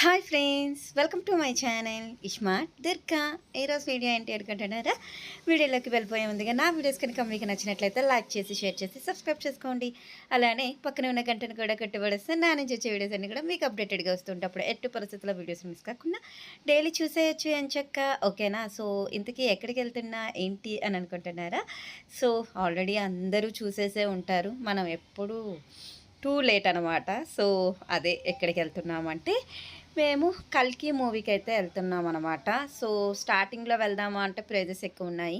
Hi friends welcome to my channel iSmart Durga ఈరోజు video ఏంటి అనుకుంటున్నారా వీడియోలోకి వెళ్ళిపోయే ముందుగా నా వీడియోస్ కనుక మీకు నచ్చినట్లయితే లైక్ చేసి షేర్ చేసి సబ్స్క్రైబ్ చేసుకోండి. అలానే పక్కన ఉన్న గంటను కూడా కట్టుబడిస్తే నా నుంచి వచ్చే వీడియోస్ అన్ని కూడా మీకు అప్డేటెడ్గా వస్తుంటప్పుడు ఎట్టు పరిస్థితుల్లో వీడియోస్ మిస్ కాకుండా డైలీ చూసేయచ్చు అని చెక్క? ఓకేనా? సో ఇంతకీ ఎక్కడికి వెళ్తున్నా ఏంటి అని అనుకుంటున్నారా? సో ఆల్రెడీ అందరూ చూసేసే ఉంటారు. మనం ఎప్పుడూ టూ లేట్ అనమాట సో అదే ఎక్కడికి వెళ్తున్నామంటే మేము కల్కి మూవీకి అయితే వెళ్తున్నాం అనమాట సో స్టార్టింగ్లో వెళ్దామా అంటే ప్రైజెస్ ఎక్కువ ఉన్నాయి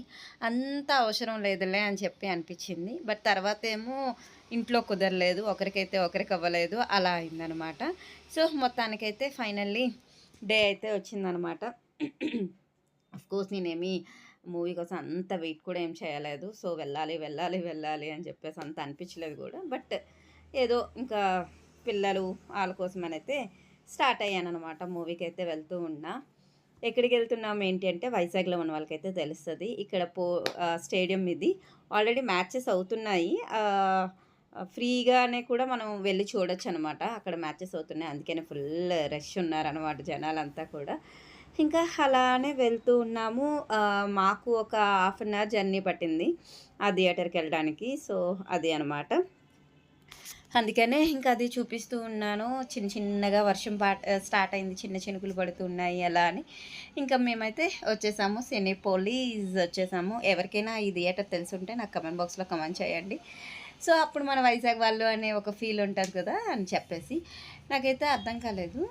అంత అవసరం లేదులే అని చెప్పి అనిపించింది. బట్ తర్వాత ఏమో ఇంట్లో కుదరలేదు ఒకరికైతే ఒకరికి అవ్వలేదు అలా అయిందనమాట సో మొత్తానికైతే ఫైనల్లీ డే అయితే వచ్చిందనమాట కోర్స్ నేనేమి మూవీ కోసం అంత వెయిట్ కూడా ఏం చేయలేదు. సో వెళ్ళాలి వెళ్ళాలి వెళ్ళాలి అని చెప్పేసి అంత అనిపించలేదు కూడా. బట్ ఏదో ఇంకా పిల్లలు వాళ్ళ కోసమనైతే స్టార్ట్ అయ్యాను అనమాట మూవీకి అయితే వెళ్తూ ఉన్నా. ఎక్కడికి వెళ్తున్నాం ఏంటి అంటే వైజాగ్లో ఉన్న వాళ్ళకైతే తెలుస్తుంది. ఇక్కడ పో స్టేడియం ఇది. ఆల్రెడీ మ్యాచెస్ అవుతున్నాయి. ఫ్రీగానే కూడా మనం వెళ్ళి చూడొచ్చు అనమాట అక్కడ మ్యాచెస్ అవుతున్నాయి. అందుకనే ఫుల్ రష్ ఉన్నారనమాట జనాలంతా కూడా. ఇంకా అలానే వెళ్తూ ఉన్నాము. మాకు ఒక హాఫ్ అన్ అవర్ జర్నీ పట్టింది. ఆ థియేటర్కి వెళ్ళడానికి. సో అది అనమాట అందుకనే ఇంకా అది చూపిస్తూ ఉన్నాను. చిన్న చిన్నగా వర్షం పా స్టార్ట్ అయింది. చిన్న చినుకులు పడుతున్నాయి అలా అని. ఇంకా మేమైతే వచ్చేసాము. సినీపోలీస్ వచ్చేసాము. ఎవరికైనా ఈ థియేటర్ తెలుసుంటే నాకు కమెంట్ బాక్స్లో కమెంట్ చేయండి. సో అప్పుడు మన వైజాగ్ వాళ్ళు అనే ఒక ఫీల్ ఉంటుంది కదా అని చెప్పేసి. నాకైతే అర్థం కాలేదు.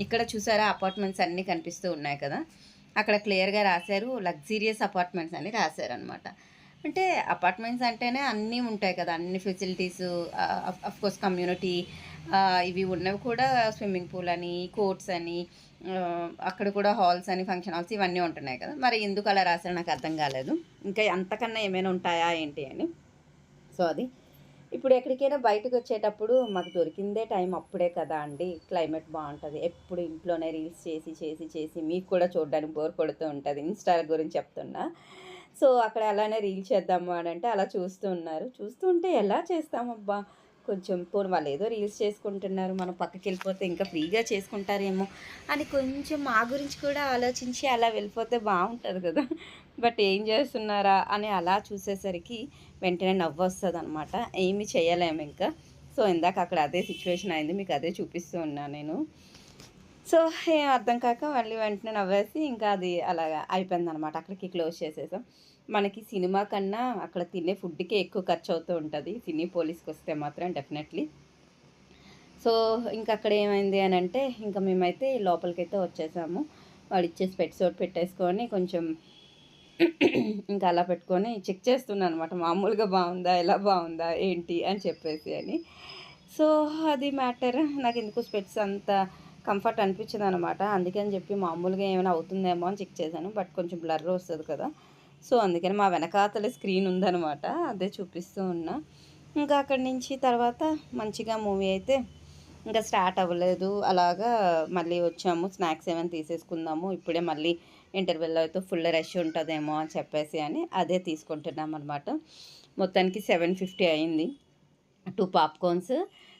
ఇక్కడ చూసారా అపార్ట్మెంట్స్ అన్నీ కనిపిస్తూ ఉన్నాయి కదా. అక్కడ క్లియర్గా రాశారు. లగ్జీరియస్ అపార్ట్మెంట్స్ అని రాశారు అనమాట అంటే అపార్ట్మెంట్స్ అంటేనే అన్నీ ఉంటాయి కదా అన్ని ఫెసిలిటీస్ కోర్స్ కమ్యూనిటీ ఇవి ఉన్నవి కూడా స్విమ్మింగ్ పూల్ అని కోర్ట్స్ అని అక్కడ కూడా హాల్స్ అని ఫంక్షన్ హాల్స్ ఇవన్నీ ఉంటున్నాయి కదా. మరి ఎందుకు అలా రాశారో నాకు అర్థం కాలేదు. ఇంకా అంతకన్నా ఏమైనా ఉంటాయా ఏంటి అని. సో అది. ఇప్పుడు ఎక్కడికైనా బయటకు వచ్చేటప్పుడు మాకు దొరికిందే టైం అప్పుడే కదా అండి. క్లైమేట్ బాగుంటుంది. ఎప్పుడు ఇంట్లోనే రీల్స్ చేసి చేసి చేసి మీకు కూడా చూడడానికి బోర్ కొడుతూ ఉంటుంది. ఇన్స్టా గురించి చెప్తున్నా. సో అక్కడ అలానే రీల్ చేద్దాము అని అంటే అలా చూస్తూ ఉన్నారు. చూస్తూ ఉంటే ఎలా చేస్తామబ్బా? కొంచెం పోను వాళ్ళు ఏదో రీల్స్ చేసుకుంటున్నారు మనం పక్కకి వెళ్ళిపోతే ఇంకా ఫ్రీగా చేసుకుంటారేమో అని కొంచెం మా గురించి కూడా ఆలోచించి అలా వెళ్ళిపోతే బాగుంటుంది కదా. బట్ ఏం చేస్తున్నారా అని అలా చూసేసరికి వెంటనే నవ్వు వస్తుంది అనమాట ఏమి చేయలేము ఇంకా. సో ఇందాక అక్కడ అదే సిచ్యువేషన్ అయింది మీకు అదే చూపిస్తూ ఉన్నాను నేను. సో ఏం అర్థం కాక మళ్ళీ వెంటనే నవ్వేసి ఇంకా అది అలాగా అయిపోయింది అనమాట అక్కడికి క్లోజ్ చేసేసాం. మనకి సినిమా కన్నా అక్కడ తినే ఫుడ్కే ఎక్కువ ఖర్చు అవుతూ ఉంటుంది. సినీ పోలీస్కి వస్తే మాత్రం డెఫినెట్లీ. సో ఇంకా అక్కడ ఏమైంది అని అంటే ఇంకా మేమైతే లోపలికైతే వచ్చేసాము. వాడు ఇచ్చే స్పెట్స్ ఒకటి పెట్టేసుకొని కొంచెం ఇంకా అలా పెట్టుకొని చెక్ చేస్తున్నాను అనమాట మామూలుగా బాగుందా? ఎలా బాగుందా? ఏంటి? అని చెప్పేసి అని. సో అది మ్యాటర్. నాకు ఎందుకు స్పెట్స్ అంత కంఫర్ట్ అనిపించింది అనమాట అందుకని చెప్పి మామూలుగా ఏమైనా అవుతుందేమో అని చెక్ చేశాను. బట్ కొంచెం బ్లర్ వస్తుంది కదా. సో అందుకని మా వెనకాతల స్క్రీన్ ఉందనమాట అదే చూపిస్తూ ఉన్నా. ఇంకా అక్కడి నుంచి తర్వాత మంచిగా మూవీ అయితే ఇంకా స్టార్ట్ అవ్వలేదు. అలాగా మళ్ళీ వచ్చాము. స్నాక్స్ ఏమైనా తీసేసుకుందాము. ఇప్పుడే మళ్ళీ ఇంటర్వెల్లో అయితే ఫుల్ రష్ ఉంటుందేమో అని చెప్పేసి అని అదే తీసుకుంటున్నాం అనమాట మొత్తానికి సెవెన్ ఫిఫ్టీ అయింది. Two popcorns.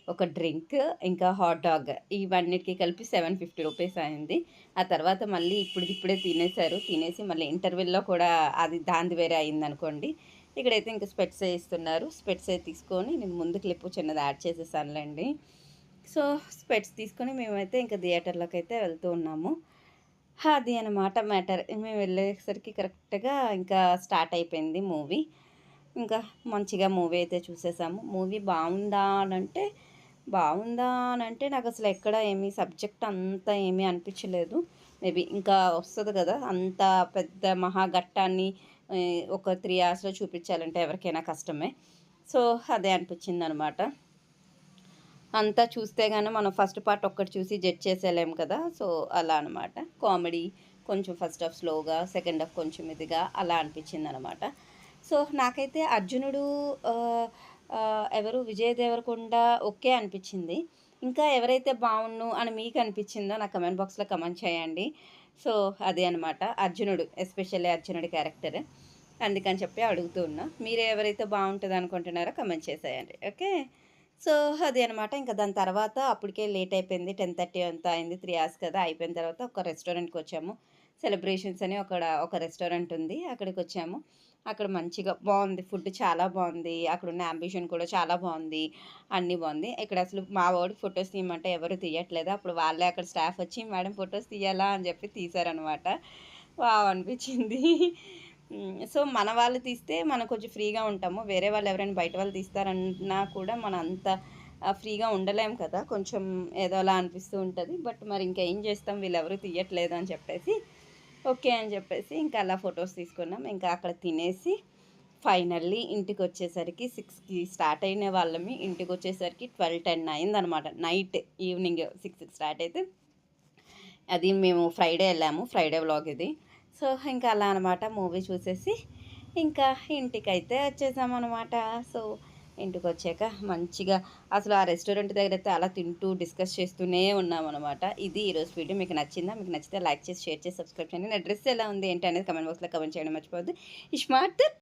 ఒక డ్రింక్ ఇంకా హాట్ డాగ్ ఇవన్నిటికి కలిపి సెవెన్ ఫిఫ్టీ రూపీస్ అయింది. ఆ తర్వాత మళ్ళీ ఇప్పుడు ఇప్పుడే తినేశారు. తినేసి మళ్ళీ ఇంటర్వెల్లో కూడా అది దాంది వేరే అయింది అనుకోండి ఇక్కడైతే ఇంకా స్పెట్స్ ఇస్తున్నారు స్పెట్స్ తీసుకొని నేను ముందు క్లిప్ చిన్నది యాడ్ చేసేసానులేండి. సో స్పెట్స్ తీసుకొని మేమైతే ఇంకా థియేటర్లోకి అయితే వెళ్తూ ఉన్నాము. అది అనమాట మ్యాటర్. మేము వెళ్ళేసరికి కరెక్ట్గా ఇంకా స్టార్ట్ అయిపోయింది మూవీ. ఇంకా మంచిగా మూవీ అయితే చూసేసాము. మూవీ బాగుందా అని అంటే బాగుందా అని అంటే నాకు అసలు ఎక్కడ ఏమీ సబ్జెక్ట్ అంతా ఏమీ అనిపించలేదు. మేబీ ఇంకా వస్తుంది కదా అంత పెద్ద మహాఘట్టాన్ని ఒక త్రీ అవర్స్లో చూపించాలంటే ఎవరికైనా కష్టమే. సో అదే అనిపించింది అనమాట అంతా చూస్తే కానీ మనం ఫస్ట్ పార్ట్ ఒక్కటి చూసి జడ్జ్ చేసేలేం కదా సో అలా అనమాట. కామెడీ కొంచెం ఫస్ట్ హాఫ్ స్లోగా సెకండ్ హాఫ్ కొంచెం ఇదిగా అలా అనిపించింది అనమాట సో నాకైతే అర్జునుడు ఎవరు? విజయ్ దేవరకొండ ఓకే అనిపించింది. ఇంకా ఎవరైతే బాగుండు అని మీకు అనిపించిందో నా కమెంట్ బాక్స్లో కమెంట్ చేయండి. సో అదే అనమాట అర్జునుడు ఎస్పెషల్లీ అర్జునుడి క్యారెక్టర్. అందుకని చెప్పి అడుగుతూ ఉన్నా. మీరు ఎవరైతే బాగుంటుంది అనుకుంటున్నారో కమెంట్ చేసేయండి. ఓకే? సో అది అనమాట ఇంకా దాని తర్వాత అప్పటికే లేట్ అయిపోయింది. టెన్ థర్టీ అంతా అయింది. త్రీ అవర్స్ కదా అయిపోయిన తర్వాత ఒక రెస్టారెంట్కి వచ్చాము. సెలబ్రేషన్స్ అని ఒక ఒక రెస్టారెంట్ ఉంది అక్కడికి వచ్చాము అక్కడ మంచిగా బాగుంది ఫుడ్ చాలా బాగుంది అక్కడ ఉన్న అంబిషన్ కూడా చాలా బాగుంది అన్నీ బాగుంది. ఇక్కడ అసలు మా వాడికి ఫొటోస్ తీయమంటే ఎవరు తీయట్లేదు. అప్పుడు వాళ్ళే అక్కడ స్టాఫ్ వచ్చి మేడం ఫొటోస్ తీయాలా? అని చెప్పి తీశారనమాట వావ్ అనిపించింది. సో మన వాళ్ళు తీస్తే మనం కొంచెం ఫ్రీగా ఉంటాము. వేరే వాళ్ళు ఎవరైనా బయట వాళ్ళు తీస్తారన్నా కూడా మనం అంత ఫ్రీగా ఉండలేం కదా. కొంచెం ఏదో అలా అనిపిస్తూ ఉంటుంది. బట్ మరి ఇంకా ఏం చేస్తాం? వీళ్ళెవరూ తీయట్లేదు అని చెప్పేసి ఓకే అని చెప్పేసి ఇంకా అలా ఫొటోస్ తీసుకున్నాం. ఇంకా అక్కడ తినేసి ఫైనల్లీ ఇంటికి వచ్చేసరికి సిక్స్కి స్టార్ట్ అయిన వాళ్ళమి. ఇంటికి వచ్చేసరికి ట్వెల్వ్ టెన్ అయిందనమాట. నైట్ ఈవినింగ్ సిక్స్కి స్టార్ట్ అయితే అది మేము ఫ్రైడే వెళ్ళాము. ఫ్రైడే వ్లాగ్ ఇది. సో ఇంకా అలా అనమాట మూవీ చూసేసి ఇంకా ఇంటికైతే వచ్చేసామన్నమాట సో ఇంటికి వచ్చాక మంచిగా అసలు ఆ రెస్టారెంట్ దగ్గర అయితే అలా తింటూ డిస్కస్ చేస్తూనే ఉన్నాం అనమాట ఇది ఈరోజు వీడియో. మీకు నచ్చిందా? మీకు నచ్చితే లైక్ చేసి షేర్ చేసి సబ్స్క్రైబ్ చేయండి. నా డ్రెస్ ఎలా ఉంది ఏంటి అనేది కమెంట్ బాక్స్లో కమెంట్ చేయడం మర్చిపోద్దు ఈ స్మార్ట్